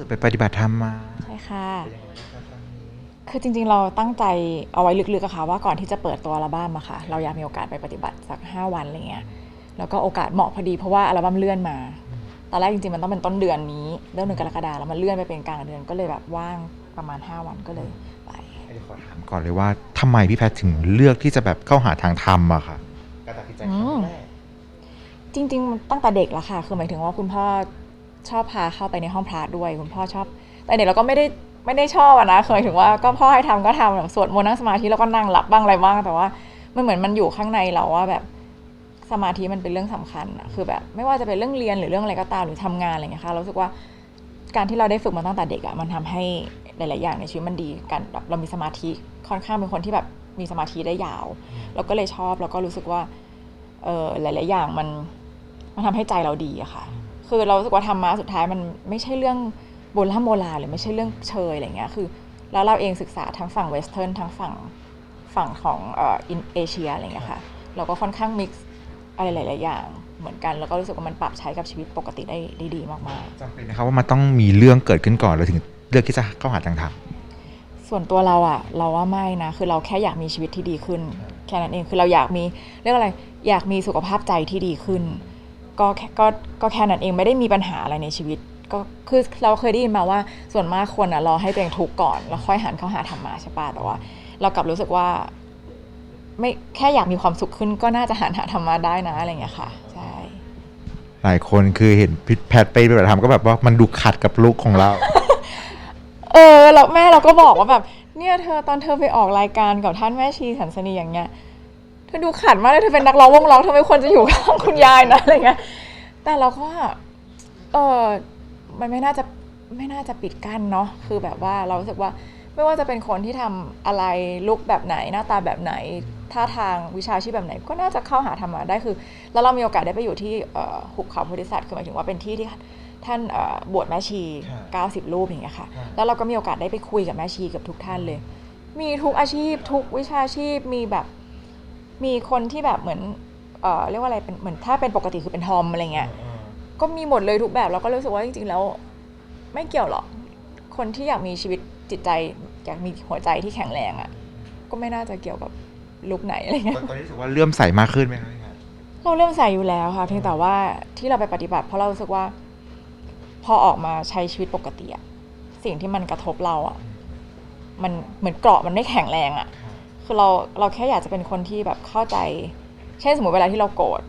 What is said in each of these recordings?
สุดไปปฏิบัติธรรมมาใช่ค่ะเป็นยังไงบ้างครับครั้งนี้คือจริงๆ เราตั้งใจเอาไว้ลึกๆอะค่ะว่าก่อนที่จะเปิดตัวอัลบั้มอะค่ะ เราอยากมีโอกาสไปปฏิบัติสัก 5 วันอะไรเงี้ย แล้วก็โอกาสเหมาะพอดีเพราะว่าอัลบั้มเลื่อนมา ตอนแรกจริงๆ มันต้องเป็นต้นเดือนนี้เริ่มเดือนกรกฎาแล้วมันเลื่อนไปเป็นกลางเดือนก็เลยแบบว่างประมาณ 5 วันก็เลยไปเดี๋ยวขอถามก่อนเลยว่าทำไมพี่แพทย์ถึงเลือกที่จะแบบเข้าหาทางธรรมอะค่ะการตัดสินใจครั้งแรกจริงๆมันตั้งแต่เด็กแล้วค่ะ คือหมายถึงว่าคุณพ่อ ชอบพาเข้าไปในห้องพระด้วยคุณพ่อชอบ แต่เด็กเราก็ไม่ได้ไม่ได้ชอบอะนะเคยถึงว่าก็พ่อให้ทำก็ทำแบบสวดมนต์นั่งสมาธิแล้วก็นั่งหลับบ้างอะไรบ้างแต่ว่ามันเหมือนมันอยู่ข้างในเราว่าแบบสมาธิมันเป็นเรื่องสำคัญอะคือแบบไม่ว่าจะเป็นเรื่องเรียนหรือเรื่องอะไรก็ตามหรือทำงานอะไรอย่างเงี้ยค่ะเราสึกว่าการที่เราได้ฝึกมาตั้งแต่เด็กอะมันทำให้หลาย ๆ อย่างในชีวิตมันดีกันแบบเรามีสมาธิค่อนข้างเป็นคนที่แบบมีสมาธิได้ยาว เราก็เลยชอบแล้วก็รู้สึกว่าเออหลาย ๆ อย่างมันมันทำให้ใจเราดีอะค่ะ คือเรารู้สึกว่าธรรมะสุดท้ายมันไม่ใช่เรื่องโบราณโบราณหรือไม่ใช่เรื่องเชยอะไรเงี้ยคือ แล้วเราเองศึกษาทั้งฝั่งเวสเทิร์นทั้งฝั่งฝั่งของเอ่ออินเอเชียอะไรเงี้ยค่ะ เราก็ค่อนข้างมิกซ์อะไรหลาย ๆ อย่างเหมือนกัน แล้วก็รู้สึกว่ามันปรับใช้กับชีวิตปกติได้ได้ดีมากจำเป็นนะครับว่ามันต้องมีเรื่องเกิดขึ้นก่อนเราถึงเลือกที่จะเข้าหาทางธรรมๆ ส่วนตัวเราอะเราว่าไม่นะ คือเราแค่อยากมีชีวิตที่ดีขึ้น แค่นั้นเองคือเราอยากมีเรียกว่าอะไรอยากมีสุขภาพใจที่ดีขึ้น ก็แค่ก็ก็แค่นั้นเองไม่ได้มีปัญหาอะไรในชีวิต ก็คือเราเคยได้ยินมาว่าส่วนมากคนอะรอให้ตัวเองทุกข์ก่อน แล้วค่อยหันเข้าหาธรรมะใช่ปะแต่ว่า เรากลับรู้สึกว่า ไม่แค่อยากมีความสุขขึ้นก็น่าจะหันหาธรรมะได้นะอะไรอย่างเงี้ยค่ะใช่หลายคนคือเห็นพี่แพทย์ไปปฏิบัติธรรมก็แบบว่ามันดูขัดกับลุคของเรา เออแล้วแม่เราก็บอกว่าแบบ เนี่ยเธอตอนเธอไปออกรายการกับท่านแม่ชีสันสนีอย่างเงี้ย เธอดูขัดมากเลยเธอเป็นนักร้องวงร้องเธอไม่ควรจะอยู่ข้างคุณยายนะอะไรเงี้ยแต่เราก็เออมันไม่น่าจะไม่น่าจะปิดกั้นเนาะคือแบบว่าเรารู้สึกว่าไม่ว่าจะเป็นคนที่ทำอะไรลุกแบบไหนหน้าตาแบบไหนท่าทางวิชาชีพแบบไหน ก็น่าจะเข้าหาธรรมะได้คือ แล้วเรามีโอกาสได้ไปอยู่ที่เอ่อหุบเขาโพธิสัตว์คือหมายถึงว่าเป็นที่ที่ท่านเอ่อบวชแม่ชีครับ90 รูปอย่างเงี้ยค่ะครับแล้วเราก็มีโอกาสได้ไปคุยกับแม่ชีกับทุกท่านเลย มีทุกอาชีพทุกวิชาชีพมีแบบ มีคนที่แบบเหมือนเอ่อเรียกว่าอะไรเป็นเหมือนถ้าเป็นปกติคือเป็นทอมอะไรเงี้ยก็มีหมดเลยทุกแบบเราก็รู้สึกว่าจริง ๆ แล้ว ไม่เกี่ยวหรอกคนที่อยากมีชีวิตจิตใจ อยากมีหัวใจที่แข็งแรงอะ่ะ ก็ไม่น่าจะเกี่ยวกับลุกไหนอะไรเงี้ยตอนนี้รู้สึกว่าเลื่อมใสมากขึ้นไหมครับพี่แพทย์เราเริ่มใส่อยู่แล้วค่ะเพียงแต่ว่าที่เราไปปฏิบัติ เพราะเรารู้สึกว่า พอออกมาใช้ชีวิตปกติอะสิ่งที่มันกระทบเราอะมันเหมือนเกราะมันไม่แข็งแรงอะ คือเราเราแค่อยากจะเป็นคนที่แบบเข้าใจ เช่นสมมติเวลาที่เราโกรธ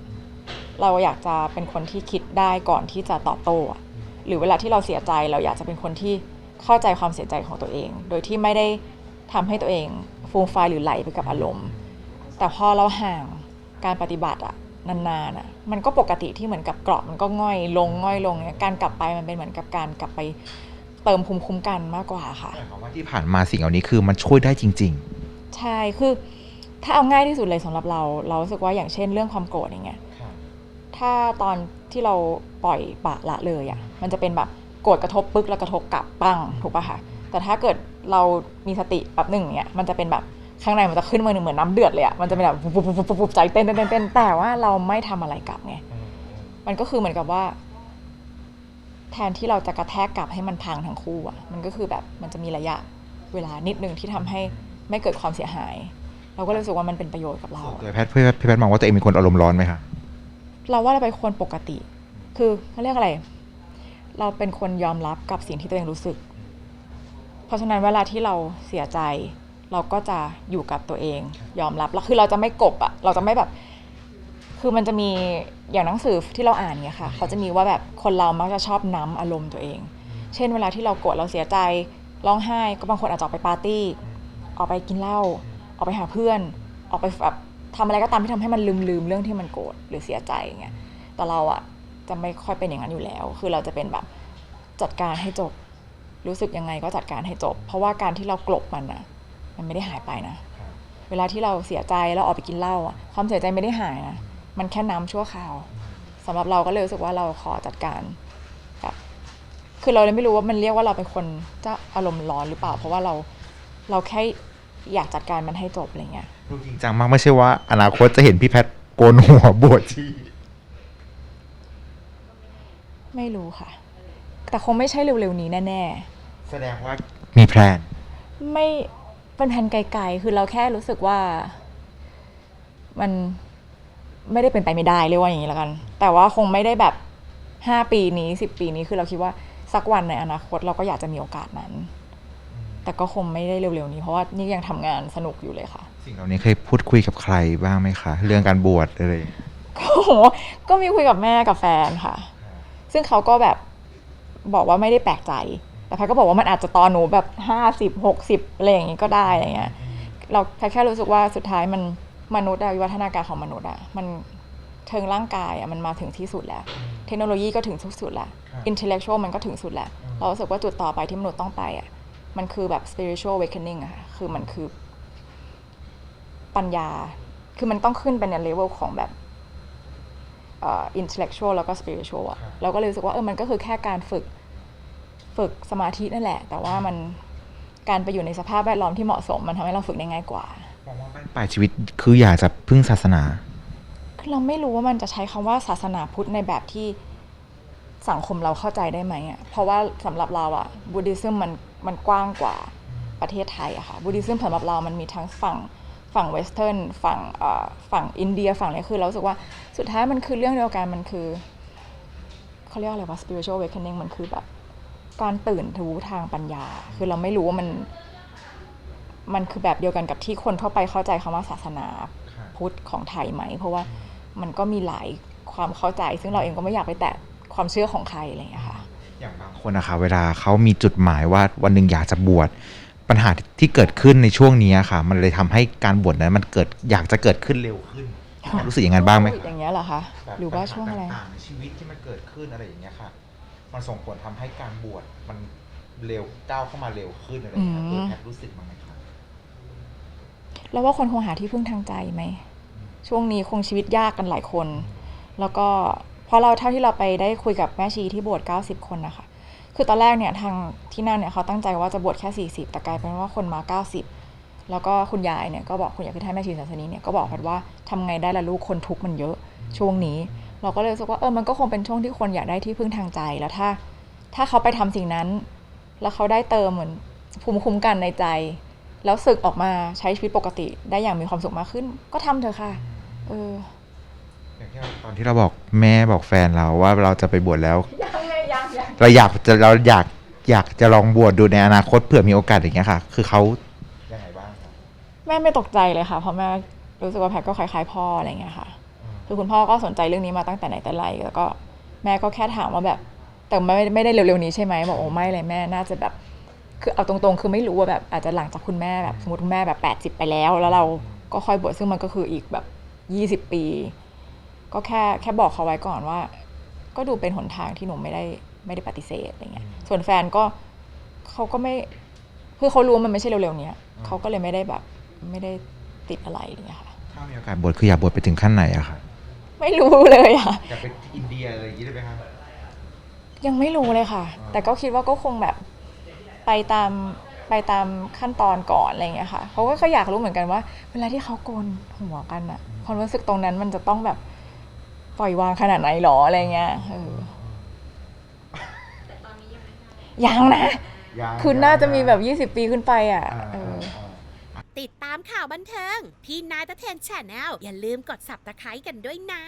เราอยากจะเป็นคนที่คิดได้ก่อนที่จะตอบโต้หรือเวลาที่เราเสียใจเราอยากจะเป็นคนที่เข้าใจความเสียใจของตัวเอง โดยที่ไม่ได้ทำให้ตัวเองฟูมไฟหรือไหลไปกับอารมณ์ แต่พอเราห่างการปฏิบัติอะนานๆอะมันก็ปกติที่เหมือนกับเกราะมันก็ง่อยลงง่อยลงเนี่ยการกลับไปมันเป็นเหมือนกับการกลับไปเติมภูมิคุ้มกันมากกว่าค่ะหมายความว่าที่ผ่านมาสิ่งเหล่านี้คือมันช่วยได้จริง ใช่คือถ้าเอาง่ายที่สุดเลยสำหรับเรา เรารู้สึกว่าอย่างเช่นเรื่องความโกรธอย่างเงี้ยๆถ้าตอนที่เราปล่อยปละละเลยอะ่ะมันจะเป็นแบบโกรธกระทบปึ๊กแล้วกระทบกลับปั้งถูกปะคะแต่ถ้าเกิดเรามีสติแบบหนึ่งเนี้ยมันจะเป็นแบบข้างในมันจะขึ้นมาเหมือนน้ำเดือดเลยอะ่ะมันจะเป็นแบบปุ๊บปุ๊บปุ๊บปุ๊บปุ๊บใจเต้นเต้นเต้นเต้นแต่ว่าเราไม่ทำอะไรกลับไงมันก็คือเหมือนกับว่า แทนที่เราจะกระแทกกลับให้มันพังทั้งคู่อะ่ะมันก็คือแบบมันจะมีระยะเวลานิดนึงที่ทำให้ ไม่เกิดความเสียหาย เราก็เลยรู้สึกว่ามันเป็นประโยชน์กับเราส่วนตัวแพทย์พี่แพทย์พี่แพทย์มองว่าตัวเองเป็นคนอารมณ์ร้อนไหมคะเราว่าเราเป็นคนปกติ คือเขาเรียกอะไร เราเป็นคนยอมรับกับสิ่งที่ตัวเองรู้สึก เพราะฉะนั้นเวลาที่เราเสียใจ เราก็จะอยู่กับตัวเอง ยอมรับแล้วคือเราจะไม่กบอะเราจะไม่แบบ คือมันจะมีอย่างหนังสือที่เราอ่านเนี่ยค่ะ เขาจะมีว่าแบบคนเรามักจะชอบน้ำอารมณ์ตัวเอง เช่น เวลาที่เราโกรธเราเสียใจร้องไห้ก็บางคนอาจจะออกไปปาร์ตี้ ออกไปกินเหล้าออกไปหาเพื่อน ออกไปแบบทำอะไรก็ตามที่ทำให้มันลืมลืมเรื่องที่มันโกรธหรือเสียใจอย่างเงี้ยแต่เราอะจะไม่ค่อยเป็นอย่างนั้นอยู่แล้ว คือเราจะเป็นแบบจัดการให้จบ รู้สึกยังไงก็จัดการให้จบ เพราะว่าการที่เรากลบมันอะมันไม่ได้หายไปนะ เวลาที่เราเสียใจแล้วออกไปกินเหล้าอะความเสียใจไม่ได้หายนะ มันแค่น้ำชั่วคราวสำหรับเราก็เลยรู้สึกว่าเราขอจัดการแบบคือเราเลยไม่รู้ว่ามันเรียกว่าเราเป็นคนจะอารมณ์ร้อนหรือเปล่า เพราะว่าเรา เราแค่อยากจัดการมันให้จบอะไรเงี้ยดูจริงจังมากไม่ใช่ว่า อนาคตจะเห็นพี่แพทย์โกนหัวบวชชีไม่รู้ค่ะ แต่คงไม่ใช่เร็วๆนี้แน่แสดงว่ามีแพลน ๆ ไม่เป็นแผนไกลๆ คือเราแค่รู้สึกว่า มันไม่ได้เป็นไปไม่ได้เรียกว่าอย่างนี้แล้วกัน แต่ว่าคงไม่ได้แบบห้าปีนี้สิบปีนี้คือเราคิดว่าสักวันในอนาคตเราก็อยากจะมีโอกาสนั้น แต่ก็คงไม่ได้เร็วๆนี้เพราะว่านี่ยังทำงานสนุกอยู่เลยค่ะ สิ่งเหล่านี้เคยพูดคุยกับใครบ้างไหมคะ เรื่องการบวชอะไรอย่างเงี้ยก็โหก็มีคุยกับแม่กับแฟนค่ะ ซึ่งเขาก็แบบบอกว่าไม่ได้แปลกใจ แต่แพทย์ก็บอกว่ามันอาจจะตอนหนูแบบห้าสิบหกสิบอะไรอย่างงี้ก็ได้อะไรเงี้ย เราแพทย์แค่รู้สึกว่าสุดท้ายมันมนุษย์อะวิวัฒนาการของมนุษย์อะมันเชิงร่างกายอะมันมาถึงที่สุดแล้ว เทคโนโลยีก็ถึงที่สุดแล้วอินเทลเล็กชวลมันก็ถึงสุดแล้ว เรารู้สึกว่าจุดต่อไปที่มนุษย์ต้องไปอะ มันคือแบบ spiritual awakening อะค่ะคือมันคือปัญญา คือมันต้องขึ้นไปในเลเวลของแบบเอ่อ intellectual แล้วก็ spiritual อะเราก็เลยรู้สึกว่าเออมันก็คือแค่การฝึกฝึกสมาธินั่นแหละ แต่ว่ามันการไปอยู่ในสภาพแวดล้อมที่เหมาะสม มันทำให้เราฝึกได้ง่ายกว่ามองว่าบ้านปลายชีวิตคืออยากจะพึ่งศาสนาคือเราไม่รู้ว่ามันจะใช้คำว่าศาสนาพุทธในแบบที่ สังคมเราเข้าใจได้ไหมอะเพราะว่าสำหรับเราอะบูดิซึมมันมันกว้างกว่าประเทศไทยอะค่ะบูดิซึมสำหรับเรามันมีทั้งฝั่งฝั่งเวสเทิร์นฝั่งเอ่อฝั่งอินเดียฝั่งอะไรคือเรารู้สึกว่าสุดท้ายมันคือเรื่องเดียวกันมันคือเขาเรียกอะไรว่า spiritual awakening มันคือแบบการตื่นรู้ทางปัญญา คือเราไม่รู้ว่ามัน มันคือแบบเดียวกันกับที่คนทั่วไปเข้าใจคำว่าศาสนาครับพุทธของไทยไหม เพราะว่ามันก็มีหลายความเข้าใจ ซึ่งเราเองก็ไม่อยากไปแตะ ความเชื่อของใครอะไรอย่างเงี้ยค่ะ อย่างบางคนนะคะเวลาเขามีจุดหมายว่าวันหนึ่งอยากจะบวชปัญหาที่เกิดขึ้นในช่วงนี้ค่ะ มันเลยทำให้การบวชนั้นมันเกิดอยากจะเกิดขึ้นเร็วขึ้นรู้สึกอย่างนั้นบ้างไหมโควิดอย่างเงี้ยเหรอคะหรือว่าช่วงอะไรต่างๆในชีวิตที่มันเกิดขึ้นอะไรอย่างเงี้ยค่ะ มันส่งผลทำให้การบวชมันเร็วก้าวเข้ามาเร็วขึ้นอะไรอย่างเงี้ยอืมตัวแพทย์รู้สึกบ้างไหมคะแล้วว่าคนคงหาที่พึ่งทางใจไหมช่วงนี้คงชีวิตยากกันหลายคน แล้วก็เพ ราะเราเท่าที่เราไปได้คุยกับแม่ชีที่บวช90 คนนะคะ คือตอนแรกเนี่ยทางที่นั่นเนี่ยเขาตั้งใจว่าจะบวชแค่ 40 แต่กลายเป็นว่าคนมา 90 แล้วก็คุณยายเนี่ยก็บอกคุณยายพิทายแม่ชีศาสนีเนี่ยก็บอกพัดว่าทำไงได้ละลูกคนทุกข์มันเยอะช่วงนี้ เราก็เลยรู้สึกว่าเออมันก็คงเป็นช่วงที่คนอยากได้ที่พึ่งทางใจแล้วถ้า ถ้าเขาไปทำสิ่งนั้น แล้วเขาได้เติมเหมือนภูมิคุ้มกันในใจ แล้วสึกออกมาใช้ชีวิตปกติได้อย่างมีความสุขมากขึ้น ก็ทำเถอะค่ะ เออ อย่างที่เราตอนที่เราบอกแม่บอกแฟนเราว่าเราจะไปบวชแล้ว ยังไงยังยังเราอยากจะเราอยากอยากจะลองบวชดูในอนาคตเผื่อมีโอกาสอย่างเงี้ยค่ะ คือเขายังไงบ้างครับแม่ไม่ตกใจเลยค่ะ เพราะแม่รู้สึกว่าแพทก็คล้ายๆพ่ออะไรอย่างเงี้ยค่ะ คือคุณพ่อก็สนใจเรื่องนี้มาตั้งแต่ไหนแต่ไรแล้วก็แม่ก็แค่ถามว่าแบบ แต่ไม่ไม่ได้เร็วๆนี้ใช่ไหมบอกโอ้ไม่เลยแม่น่าจะแบบ คือเอาตรงๆ คือไม่รู้ว่าแบบอาจจะหลังจากคุณแม่แบบสมมติคุณแม่แบบแปดสิบ80 ไปแล้ว แล้วเราก็ค่อยบวชซึ่งมันก็คืออีกแบบยี่สิบปี ก็แค่แค่บอกเขาไว้ก่อนว่า ก็ดูเป็นหนทางที่หนูไม่ได้ไม่ได้ปฏิเสธอะไรเงี้ย ส่วนแฟนก็เขาก็ไม่คือเขารู้ว่ามันไม่ใช่เร็วๆเนี้ยเขาก็เลยไม่ได้แบบไม่ได้ติดอะไรอะไรเงี้ยค่ะถ้ามีโอกาสบวชคืออยากบวชไปถึงขั้นไหนอะค่ะไม่รู้เลยอะอยากไปอินเดียอะไรอย่างงี้ได้ไหมครับยังไม่รู้เลยค่ะ แต่ก็คิดว่าก็คงแบบไปตามไปตามขั้นตอนก่อนอะไรอย่างเงี้ยค่ะเขาก็อยากรู้เหมือนกันว่า เวลาที่เขาโกนหัวกันอะความรู้สึกตรงนั้นมันจะต้องแบบ ปล่อยวางขนาดไหนหรออะไรเงี้ยเออยังนะคือน่าจะมีแบบ 20 ปีขึ้นไปอะเออติดตามข่าวบันเทิง พี่นายตะเทนแชนแนลอย่าลืมกด subscribe กันด้วยนะ